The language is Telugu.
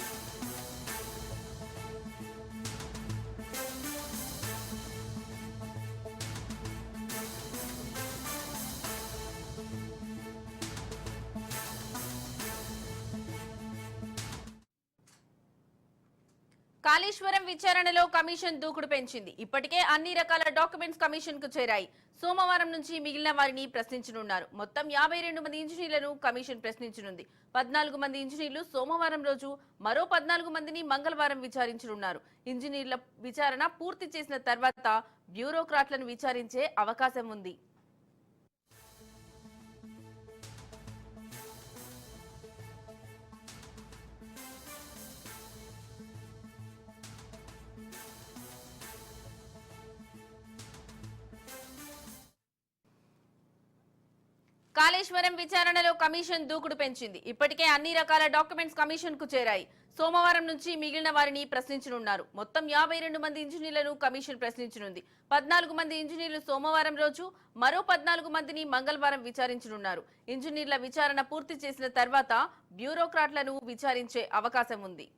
Thank you. కాళేశ్వరం విచారణలో కమిషన్ దూకుడు పెంచింది. ఇప్పటికే అన్ని రకాల డాక్యుమెంట్స్ కమిషన్కు చేరాయి. సోమవారం నుంచి మిగిలిన వారిని ప్రశ్నించనున్నారు. మొత్తం యాభై రెండు మంది ఇంజనీర్లను కమిషన్ ప్రశ్నించనుంది. పద్నాలుగు మంది ఇంజనీర్లు సోమవారం రోజు మరో పద్నాలుగు మందిని మంగళవారం విచారించనున్నారు. ఇంజనీర్ల విచారణ పూర్తి చేసిన తర్వాత బ్యూరోక్రాట్లను విచారించే అవకాశం ఉంది. కాళేశ్వరం విచారణలో కమిషన్ దూకుడు పెంచింది. ఇప్పటికే అన్ని రకాల డాక్యుమెంట్స్ కమిషన్కు చేరాయి. సోమవారం నుంచి మిగిలిన వారిని ప్రశ్నించనున్నారు. మొత్తం యాభై రెండు మంది ఇంజనీర్లను కమిషన్ ప్రశ్నించనుంది. పద్నాలుగు మంది ఇంజనీర్లు సోమవారం రోజు మరో పద్నాలుగు మందిని మంగళవారం విచారించనున్నారు. ఇంజనీర్ల విచారణ పూర్తి చేసిన తర్వాత బ్యూరోక్రాట్లను విచారించే అవకాశం ఉంది.